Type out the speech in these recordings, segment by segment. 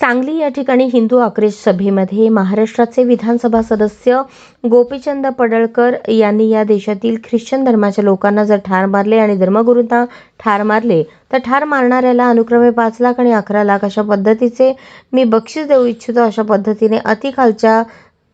सांगली या ठिकाणी हिंदू आक्रोश सभेमध्ये महाराष्ट्राचे विधानसभा सदस्य गोपीचंद पडळकर यांनी या देशातील ख्रिश्चन धर्माच्या लोकांना जर ठार मारले आणि धर्मगुरूंना ठार मारले तर ठार मारणाऱ्याला अनुक्रमे पाच लाख आणि अकरा लाख अशा पद्धतीचे मी बक्षीस देऊ इच्छितो अशा पद्धतीने अतिखालच्या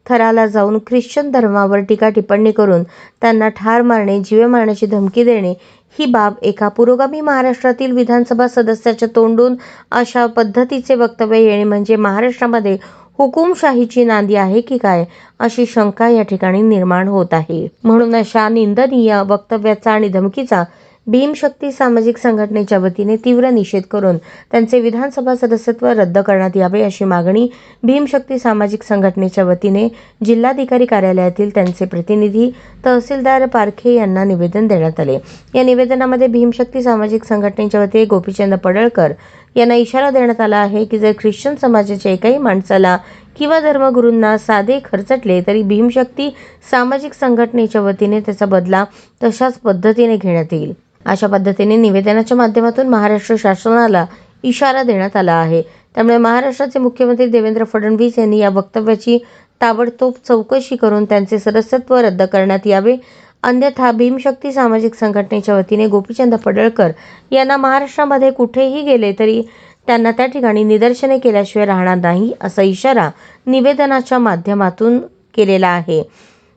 थराला जाऊन ख्रिश्चन धर्मावर टीका टिप्पणी करून त्यांना ठार मारणे जीवे मारण्याची धमकी देणे ही बाब एका पुरोगामी महाराष्ट्रातील विधानसभा सदस्याच्या तोंडून अशा पद्धतीचे वक्तव्य येणे म्हणजे महाराष्ट्रामध्ये हुकुमशाहीची नांदी आहे की काय अशी शंका या ठिकाणी निर्माण होत आहे. म्हणून अशा निंदनीय वक्तव्याचा आणि धमकीचा भीमशक्ती सामाजिक संघटनेच्या वतीने तीव्र निषेध करून त्यांचे विधानसभा सदस्यत्व रद्द करण्यात यावे अशी मागणी भीमशक्ती सामाजिक संघटनेच्या वतीने जिल्हाधिकारी कार्यालयातील त्यांचे प्रतिनिधी तहसीलदार पारखे यांना निवेदन देण्यात आले. या निवेदनामध्ये भीमशक्ती सामाजिक संघटनेच्या वतीने गोपीचंद पडळकर यांना इशारा देण्यात आला आहे की जर ख्रिश्चन समाजाच्या एकाही माणसाला किंवा धर्मगुरूंना साधे खर्चटले तरी भीमशक्ती सामाजिक संघटनेच्या वतीने त्याचा बदला तशाच पद्धतीने घेण्यात येईल. अशा पद्धतीने निवेदनाच्या माध्यमातून महाराष्ट्र शासनाला इशारा देण्यात आला आहे. त्यामुळे महाराष्ट्राचे मुख्यमंत्री देवेंद्र फडणवीस यांनी या वक्तव्याची ताबडतोब चौकशी करून त्यांचे सदस्यत्व रद्द करण्यात यावे. अन्यथा भीमशक्ती सामाजिक संघटनेच्या वतीने गोपीचंद पडळकर यांना महाराष्ट्रामध्ये कुठेही गेले तरी त्यांना त्या ठिकाणी निदर्शने केल्याशिवाय राहणार नाही असा इशारा निवेदनाच्या माध्यमातून केलेला आहे.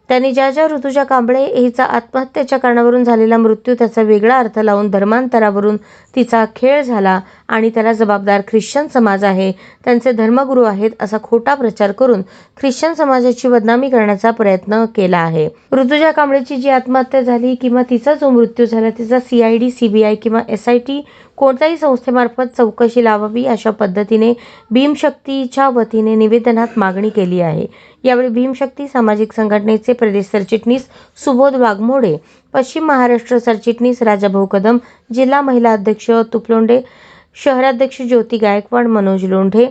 त्यांनी ज्या ज्या ऋतुजा कांबळे हिचा आत्महत्येच्या कारणावरून झालेला मृत्यू त्याचा वेगळा अर्थ लावून धर्मांतरावरून तिचा खेळ झाला आणि त्याला जबाबदार ख्रिश्चन समाज आहे. त्यांचे धर्मगुरू आहेत असा खोटा प्रचार करून ख्रिश्चन समाजाची बदनामी करण्याचा प्रयत्न केला आहे. ऋतुजा कांबळेची जी आत्महत्या झाली किंवा तिचा जो मृत्यू झाला तिचा सीआयडी सीबीआय किंवा एस आय टी कोणत्याही संस्थेमार्फत चौकशी लावावी अशा पद्धतीने भीमशक्तीच्या वतीने निवेदनात मागणी केली आहे. यावेळी भीमशक्ती सामाजिक संघटनेचे प्रदेश सरचिटणीस सुबोध वाघमोडे पश्चिम महाराष्ट्र सरचिटणीस राजाभाऊ कदम जिल्हा महिला अध्यक्ष तुपलोंडे शहराध्यक्ष ज्योती गायकवाड मनोज लोंढे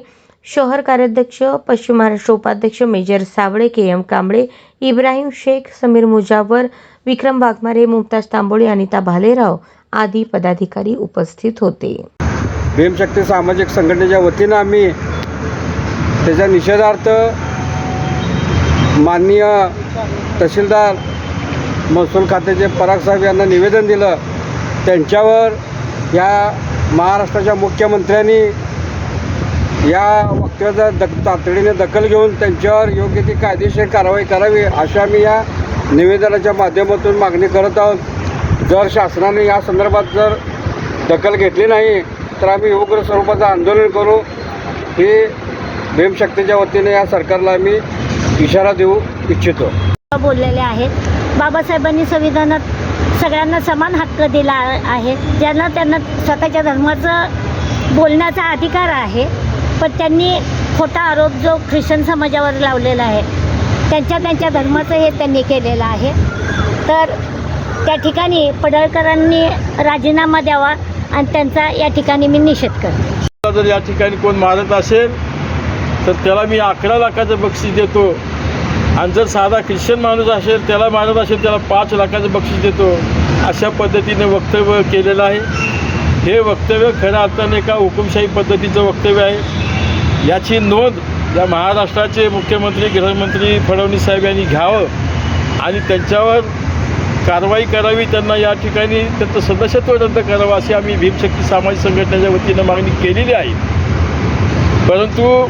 शहर कार्याध्यक्ष पश्चिम महाराष्ट्र उपाध्यक्ष major Sawale K M Kamble Ibrahim Shaikh Sameer Mujawar Vikram Waghmare Mumtaz Tambole Anita Bhalerao आदी पदाधिकारी उपस्थित होते. भीमशक्ती सामाजिक संघटनेच्या वतीनं आम्ही त्याच्या निषेधार्थ माननीय तहसीलदार महसूल खात्याचे पराग साहेब यांना निवेदन दिलं. त्यांच्यावर या महाराष्ट्राच्या मुख्यमंत्र्यांनी या वक्त्याचा दक तातडीने दखल घेऊन त्यांच्यावर योग्य ती कायदेशीर कारवाई करावी अशा आम्ही या निवेदनाच्या माध्यमातून मागणी करत आहोत. जर शासनाने या संदर्भात जर दखल घेतली नाही तर आम्ही उग्र स्वरूपाचं आंदोलन करू. हे भीमशक्तीच्या वतीने या सरकारला आम्ही इशारा देऊ इच्छितो. बोललेले आहेत. बाबासाहेबांनी संविधानात सगळ्यांना समान हक्क दिला आहे. ज्यांना त्यांना स्वतःच्या धर्माचं बोलण्याचा अधिकार आहे पण त्यांनी खोटा आरोप जो ख्रिश्चन समाजावर लावलेला आहे त्यांच्या त्यांच्या धर्माचं हे त्यांनी केलेलं आहे. तर त्या ठिकाणी पडळकरांनी राजीनामा द्यावा आणि त्यांचा या ठिकाणी मी निषेध करते. जर या ठिकाणी कोण मारत असेल तर त्याला मी अकरा लाखाचं बक्षीस देतो. आणि जर साधा ख्रिश्चन माणूस असेल त्याला मारत असेल त्याला पाच लाखाचं बक्षीस देतो. अशा पद्धतीने वक्तव्य केलेलं आहे. हे वक्तव्य खऱ्या अर्थाने एका हुकुमशाही पद्धतीचं वक्तव्य आहे. याची नोंद या महाराष्ट्राचे मुख्यमंत्री गृहमंत्री फडणवीस साहेब यांनी घ्यावं आणि त्यांच्यावर कारवाई करावी त्यांना या ठिकाणी त्यांचं सदस्यत्व रद्द करावं अशी आम्ही भीमशक्ती सामाजिक संघटनेच्या वतीनं मागणी केलेली आहे. परंतु